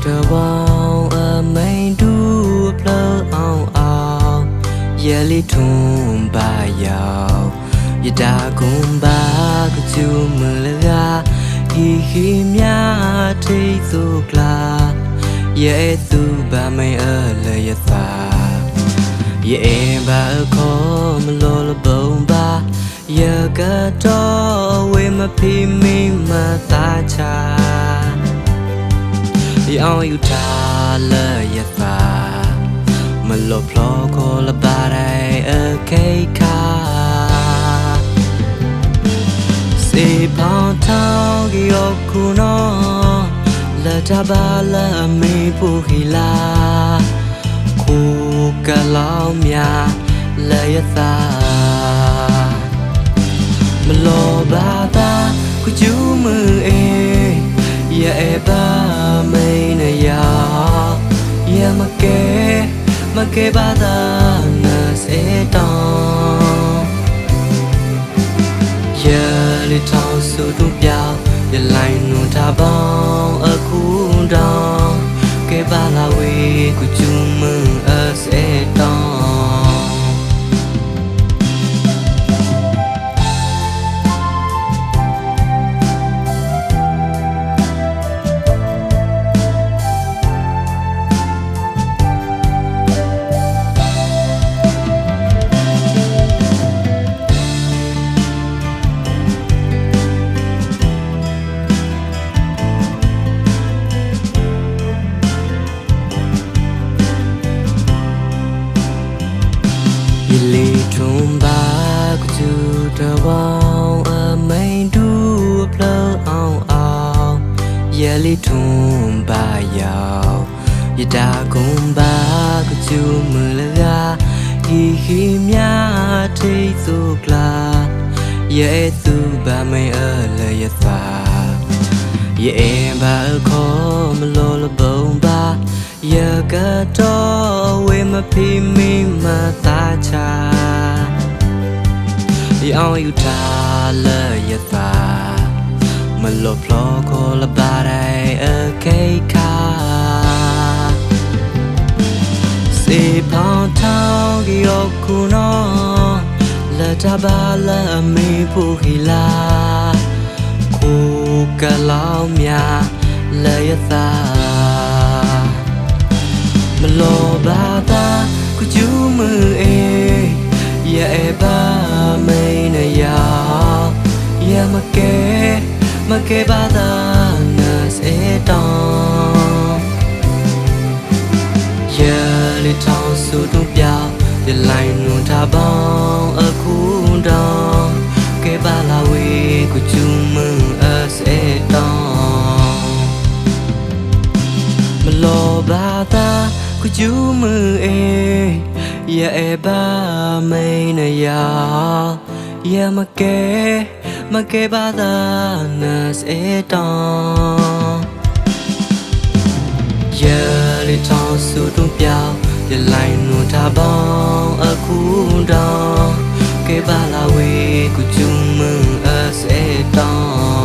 လေထုံပါကကျူတဘောင်းအမိန်တူပလောအောင်အောင်ရဲလီထုံပါရောက်ယတာကွန်ပါကကျူမလကာဟီဟီမြထိတ်စုကလာရဲသူပါမိန်အလယသာရဲဘာခေါ်မလို့လပုံပါရကတော့ဝေမဖီမီမသာချာ ဒီအောင်ယူထားလရသာမလောဖလောကိုလပါရိုင်အခေခါစေပေါင်းထောင်းကြောခုနောလတဘာလမေပူခီလာခိုကလောင်မြလရသာမလောဘာသာခုကျူးမအေရဲ့ဘာမေ မကဲဘာသာနာစေတောင်းရဲ့လီထောင်းစုသူပြောင်းရလိုင်းနွန်တာပေါင်း လီထုံပါရောက်ယတာကွန်ပါကကျူမလကာဟီဟီမြထိတ်စုကလာရဲသူပါမိန်အလယသာရဲဘာခေါ်မလို့လပုံပါရကတော့ဝေမဖီမီမသာချာဒီအောင်ယူထားလရသာ lo floco la barai a keika se pao tao yo kuno la ta ba la me pu hila ku ka lao mya la ya ta ma lo ba ta ku ju mu e ya e ba me na ya ya ma ke မကဲပါသာငါစေတောင်းရလေထောင်စုတို့ပြဒီလိုင်းနွန်ထားပေါင်းအခုတောင်းကဲပါလာဝေးကိုချူမန်အစေတောင်းမလောပါသာကိုချူမန်အေရဲ့ဘာမိန်ရရမကဲ မကဲဘာသာနာစေတောင်းရဲ့လီထောင်းစုတူပြောင်းဒီလိုင်းနွန်တာပေါင်းအခုတောင်းကဲဘာလာဝေကကျူးมือအစေတောင်း